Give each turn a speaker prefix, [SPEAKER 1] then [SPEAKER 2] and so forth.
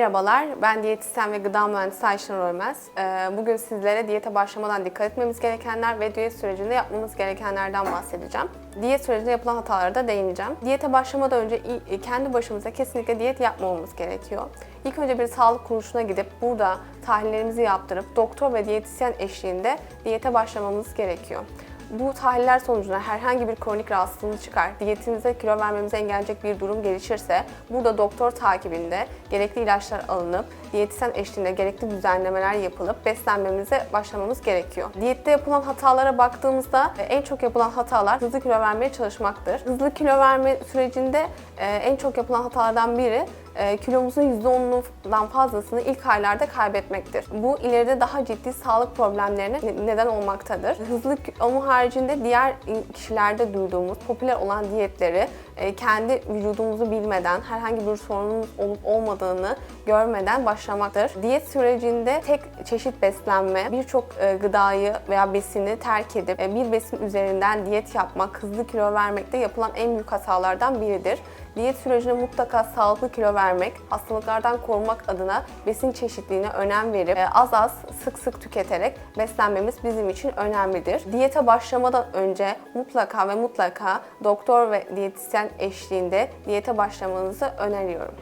[SPEAKER 1] Merhabalar, ben diyetisyen ve gıda mühendisi Ayşen Ölmez. Ee, Bugün sizlere diyete başlamadan dikkat etmemiz gerekenler ve diyet sürecinde yapmamız gerekenlerden bahsedeceğim. Diyet sürecinde yapılan hatalara da değineceğim. Diyete başlamadan önce kendi başımıza kesinlikle diyet yapmamamız gerekiyor. İlk önce bir sağlık kuruluşuna gidip burada tahlillerimizi yaptırıp doktor ve diyetisyen eşliğinde diyete başlamamız gerekiyor. Bu tahliller sonucunda herhangi bir kronik rahatsızlığımız çıkar, diyetimize kilo vermemizi engelleyecek bir durum gelişirse burada doktor takibinde gerekli ilaçlar alınıp diyetisyen eşliğinde gerekli düzenlemeler yapılıp beslenmemize başlamamız gerekiyor. Diyette yapılan hatalara baktığımızda e, en çok yapılan hatalar hızlı kilo vermeye çalışmaktır. Hızlı kilo verme sürecinde e, en çok yapılan hatalardan biri kilomuzun %10'undan fazlasını ilk aylarda kaybetmektir. Bu ileride daha ciddi sağlık problemlerine ne- neden olmaktadır. Hızlı onun haricinde diğer kişilerde duyduğumuz popüler olan diyetleri e, kendi vücudumuzu bilmeden, herhangi bir sorunumuz olup olmadığını görmeden başlamaktır. Diyet sürecinde tek çeşit beslenme, birçok e, gıdayı veya besini terk edip e, bir besin üzerinden diyet yapmak, hızlı kilo vermekte yapılan en büyük hatalardan biridir. Diyet sürecinde mutlaka sağlıklı kilo vermek, hastalıklardan korumak adına besin çeşitliliğine önem verip e, az az sık sık tüketerek beslenmemiz bizim için önemlidir. Diyete başlamadan önce mutlaka ve mutlaka doktor ve diyetisyen eşliğinde diyete başlamanızı öneriyorum.